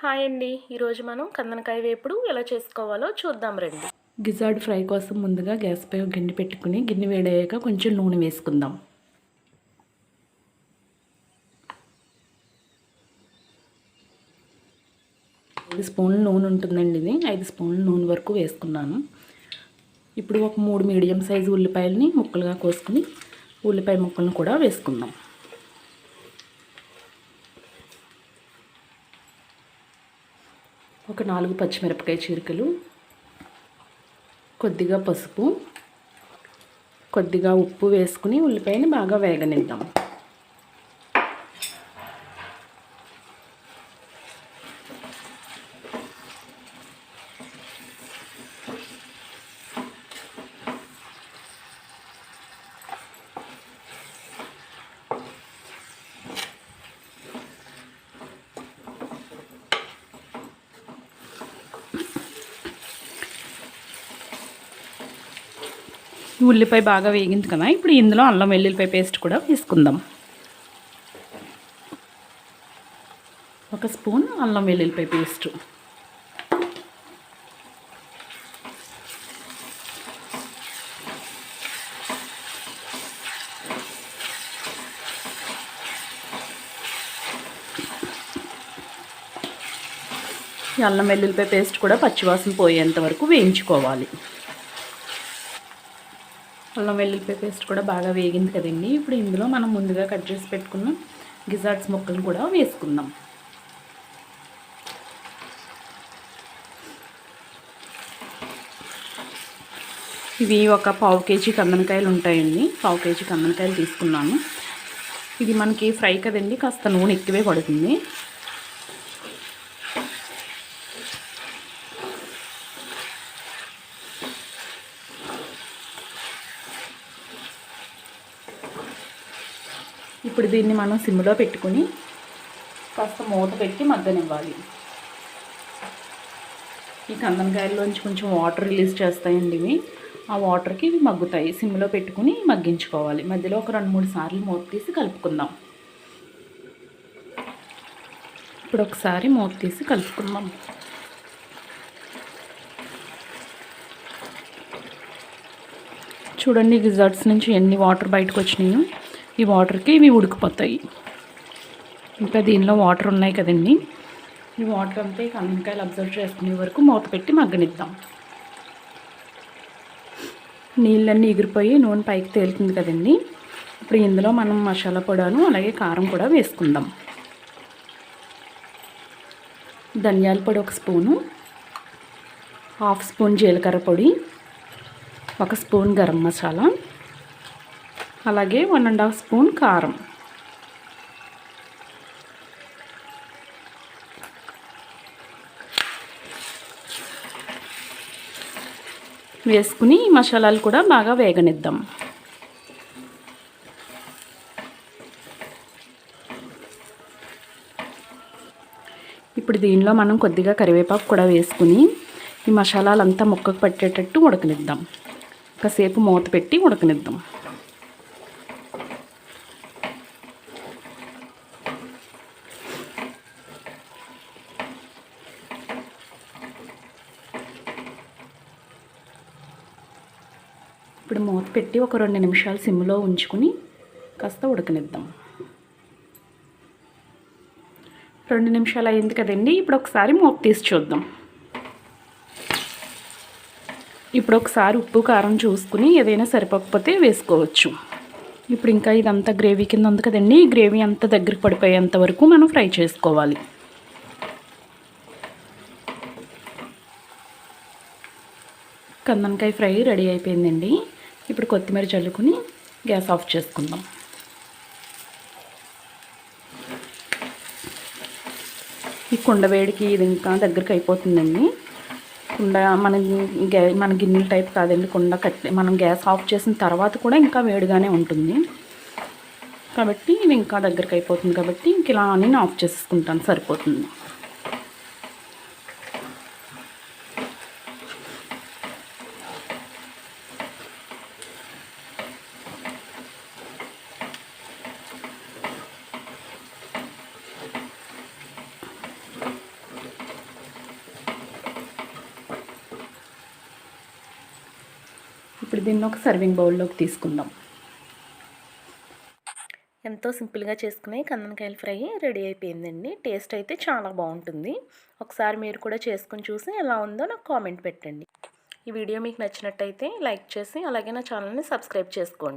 Hi అండి. ఈరోజు మనం కందనకాయ వేపుడు ఎలా చేసుకోవాలో చూద్దాం రండి. గిజార్డ్ ఫ్రై కోసం ముందుగా గ్యాస్ పై గిన్నె పెట్టుకుని గిన్నె వేడయ్యాక కొంచెం నూనె వేసుకుందాం. ఐదు స్పూన్లు నూనె ఉంటుందండి ఇది. ఐదు స్పూన్లు నూనె వరకు వేసుకున్నాను. ఇప్పుడు ఒక మూడు మీడియం సైజు ఉల్లిపాయలని ముక్కలుగా కోసుకుని ఉల్లిపాయ ముక్కలను కూడా వేసుకుందాం. ఒక నాలుగు పచ్చిమిరపకాయ చీరికలు కొద్దిగా పసుపు కొద్దిగా ఉప్పు వేసుకుని ఉల్లిపాయని బాగా వేగనిద్దాం. ఈ ఉల్లిపాయ బాగా వేగింది కదా ఇప్పుడు ఇందులో అల్లం వెల్లుల్లిపాయ పేస్ట్ కూడా వేసుకుందాం. ఒక స్పూన్ అల్లం వెల్లుల్లిపాయ పేస్ట్. ఈ అల్లం వెల్లుల్లిపాయ పేస్ట్ కూడా పచ్చివాసన పోయేంత వరకు వేయించుకోవాలి. అల్లం వెల్లుల్లిపాయ పేస్ట్ కూడా బాగా వేగింది కదండి. ఇప్పుడు ఇందులో మనం ముందుగా కట్ చేసి పెట్టుకున్న గిజార్ట్స్ ముక్కలు కూడా వేసుకుందాం. ఇవి ఒక పావు కేజీ కందనకాయలు ఉంటాయండి. పావు కేజీ కందనకాయలు తీసుకున్నాను. ఇది మనకి ఫ్రై కదండి. కాస్త నూనె ఎక్కువే పడుతుంది. ఇప్పుడు దీన్ని మనం సిమ్లో పెట్టుకుని కాస్త మూత పెట్టి మగ్గనివ్వాలి. ఈ కందనకాయల్లోంచి కొంచెం వాటర్ రిలీజ్ చేస్తాయండి ఇవి. ఆ వాటర్కి ఇవి మగ్గుతాయి. సిమ్లో పెట్టుకుని మగ్గించుకోవాలి. మధ్యలో ఒక రెండు మూడు సార్లు మూత తీసి కలుపుకుందాం. ఇప్పుడు ఒకసారి మూత తీసి కలుపుకుందాం. చూడండి గిజర్ట్స్ నుంచి ఎన్ని వాటర్ బయటకు వచ్చినాయో. ఈ వాటర్కి ఇవి ఉడికిపోతాయి. ఇంకా దీనిలో వాటర్ ఉన్నాయి కదండి. ఈ వాటర్ అంతా ఈ కందకాయలు అబ్జర్వ్ చేసుకునే వరకు మూత పెట్టి మగ్గనిద్దాం. నీళ్ళన్నీ ఎగిరిపోయి నూనె పైకి తేలుతుంది కదండి. ఇప్పుడు ఇందులో మనం మసాలా పొడాను అలాగే కారం కూడా వేసుకుందాం. ధనియాల పొడి ఒక స్పూను హాఫ్ స్పూన్ జీలకర్ర పొడి ఒక స్పూన్ గరం మసాలా అలాగే వన్ అండ్ హాఫ్ స్పూన్ కారం. వేసుకుని ఈ మసాలాలు కూడా బాగా వేగనిద్దాం. ఇప్పుడు దీనిలో మనం కొద్దిగా కరివేపాకు కూడా వేసుకుని ఈ మసాలాలంతా ముక్కకు పట్టేటట్టు ఉడకనిద్దాం. కాసేపు మూత పెట్టి ఉడకనిద్దాం. ఇప్పుడు మూత పెట్టి ఒక రెండు నిమిషాలు సిమ్లో ఉంచుకుని కాస్త ఉడకనిద్దాం. రెండు నిమిషాలు అయింది కదండి ఇప్పుడు ఒకసారి మూత తీసి చూద్దాం. ఇప్పుడు ఒకసారి ఉప్పు కారం చూసుకుని ఏదైనా సరిపోకపోతే వేసుకోవచ్చు. ఇప్పుడు ఇంకా ఇదంతా గ్రేవీ కింద ఉంది కదండి ఈ గ్రేవీ అంతా దగ్గరికి పడిపోయేంత వరకు మనం ఫ్రై చేసుకోవాలి. కందనకాయ ఫ్రై రెడీ అయిపోయిందండి. ఇప్పుడు కొత్తిమీర చల్లుకుని గ్యాస్ ఆఫ్ చేసుకుందాం. ఈ కుండ వేడికి ఇది ఇంకా దగ్గరికి అయిపోతుందండి. కుండ మన గ్యా మన గిన్నెల టైప్ కాదండి కుండ కట్టి మనం గ్యాస్ ఆఫ్ చేసిన తర్వాత కూడా ఇంకా వేడిగానే ఉంటుంది. కాబట్టి ఇది ఇంకా దగ్గరికి అయిపోతుంది కాబట్టి ఇంక ఇలా అని ఆఫ్ చేసుకుంటాను సరిపోతుంది. ఇప్పుడు దీన్ని ఒక సర్వింగ్ బౌల్లోకి తీసుకుందాం. ఎంతో సింపుల్గా చేసుకునే కందనకాయల ఫ్రై రెడీ అయిపోయిందండి. టేస్ట్ అయితే చాలా బాగుంటుంది. ఒకసారి మీరు కూడా చేసుకుని చూసి ఎలా ఉందో నాకు కామెంట్ పెట్టండి. ఈ వీడియో మీకు నచ్చినట్టయితే లైక్ చేసి అలాగే నా ఛానల్ని సబ్స్క్రైబ్ చేసుకోండి.